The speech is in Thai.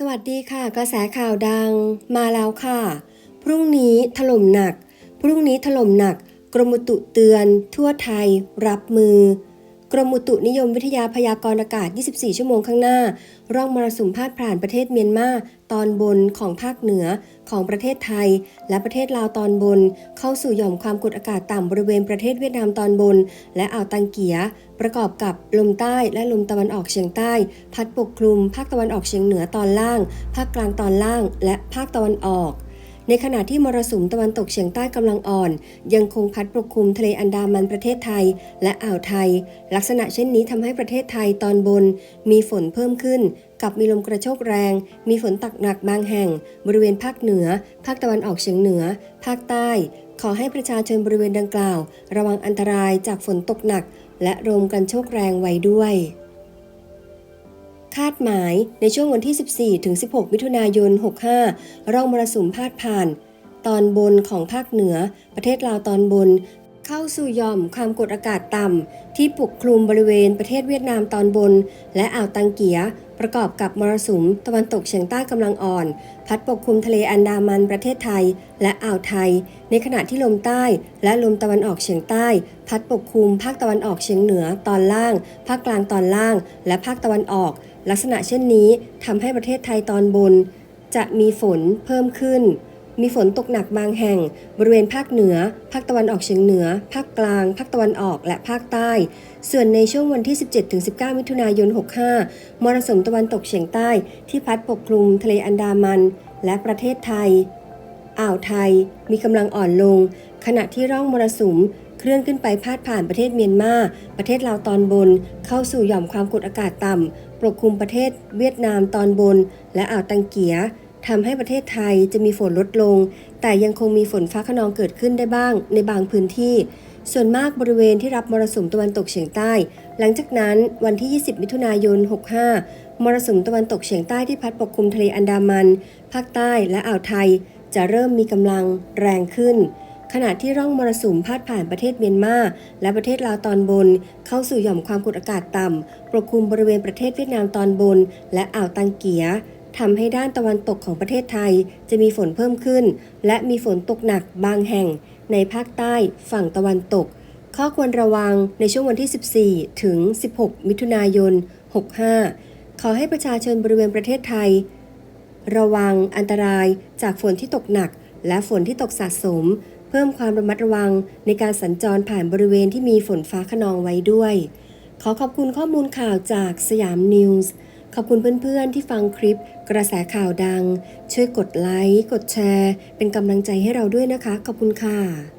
สวัสดีค่ะ กระแสข่าวดังมาแล้วค่ะ พรุ่งนี้ถล่มหนัก พรุ่งนี้ถล่มหนัก กรมอุตุเตือน ทั่วไทย รับมือ กรมอุตุนิยมวิทยาพยากรณ์อากาศ 24 ชั่วโมงข้างหน้า ร่องมรสุมพาดผ่านประเทศเมียนมาตอนบนของภาคเหนือของประเทศไทย และประเทศลาวตอนบน เข้าสู่หย่อมความกดอากาศต่ำบริเวณประเทศเวียดนามตอนบน และอ่าวตังเกีย ประกอบกับลมใต้และลมตะวันออกเฉียงใต้ พัดปกคลุม ภาคตะวันออกเฉียงเหนือตอนล่าง ภาคกลางตอนล่าง และภาคตะวันออก ในขณะที่มรสุมตะวันตกเฉียงใต้กำลังอ่อน ยังคงพัดปกคลุมทะเลอันดามันประเทศไทย และอ่าวไทย ลักษณะเช่นนี้ทำให้ประเทศไทยตอนบน มีฝนเพิ่มขึ้น กับมีลมกระโชกแรง มีฝนตักหนักบางแห่ง บริเวณภาคเหนือ ภาคตะวันออกเฉียงเหนือ ภาคใต้ ขอให้ประชาชนบริเวณดังกล่าว ระวังอันตรายจากฝนตกหนัก และลมกันโชกแรงไว้ด้วย คาดหมายในช่วงวันที่ 14 ถึง 16 มิถุนายน 65 ร่องมรสุมพาดผ่าน ตอนบนของภาคเหนือ ประเทศลาวตอนบน เข้าสู่ย่อมความกดอากาศต่ำ ที่ปกคลุมบริเวณประเทศเวียดนามตอนบน และอ่าวตังเกีย ประกอบกับมรสุมตะวันตกเฉียงใต้กำลังอ่อน พัดปกคลุมทะเลอันดามันประเทศไทย และอ่าวไทย ในขณะที่ลมใต้และลมตะวันออกเฉียงใต้ พัดปกคลุมภาคตะวันออกเฉียงเหนือตอนล่าง ภาคกลางตอนล่าง และภาคตะวันออก ลักษณะเช่นนี้ทำให้ประเทศไทยตอนบน จะมีฝนเพิ่มขึ้น มีฝนตกหนักบางแห่ง บริเวณภาคเหนือ ภาคตะวันออกเฉียงเหนือ ภาคกลาง ภาคตะวันออกและภาคใต้ ส่วนในช่วงวันที่ 17-19 มิถุนายน 65 มรสุมตะวันตกเฉียงใต้ที่พัดปกคลุมทะเลอันดามัน และประเทศไทย อ่าวไทยมีกำลังอ่อนลง ขณะที่ร่องมรสุม เคลื่อนขึ้นไปพาดผ่านประเทศเมียนมา ประเทศลาวตอนบน เข้าสู่หย่อมความกดอากาศต่ำปกคลุมประเทศเวียดนามตอนบน และอ่าวตังเกียทำให้ประเทศไทยจะมีฝนลดลง แต่ยังคงมีฝนฟ้าขนองเกิดขึ้นได้บ้างในบางพื้นที่ ส่วนมากบริเวณที่รับมรสุมตะวันตกเฉียงใต้ หลังจากนั้นวันที่ 20 มิถุนายน 65 มรสุมตะวันตกเฉียงใต้ที่พัดปกคลุมทะเลอันดามัน ภาคใต้และอ่าวไทย จะเริ่มมีกำลังแรงขึ้น ขณะที่ร่องมรสุมพาดผ่านประเทศเมียนมาและประเทศลาวตอนบน เข้าสู่หย่อมความกดอากาศต่ำปกคลุมบริเวณประเทศเวียดนามตอนบน และอ่าวตังเกียทำให้ด้านตะวันตกของประเทศไทย จะมีฝนเพิ่มขึ้น และมีฝนตกหนักบางแห่ง ในภาคใต้ฝั่งตะวันตก ข้อควรระวังในช่วงวันที่ 14 ถึง 16 มิถุนายน 65 ขอให้ประชาชนบริเวณประเทศไทย ระวังอันตรายจากฝนที่ตกหนัก และฝนที่ตกสะสม พิ่มความระมัดระวังในการสัญจรผ่านบริเวณที่มีฝนฟ้าขนองไว้ด้วย ขอขอบคุณข้อมูลข่าวจากสยามนิวส์ขอบคุณเพื่อนๆที่ฟังคลิปกระแสข่าวดัง ช่วยกดไลค์ กดแชร์ เป็นกำลังใจให้เราด้วยนะคะ ขอบคุณค่ะ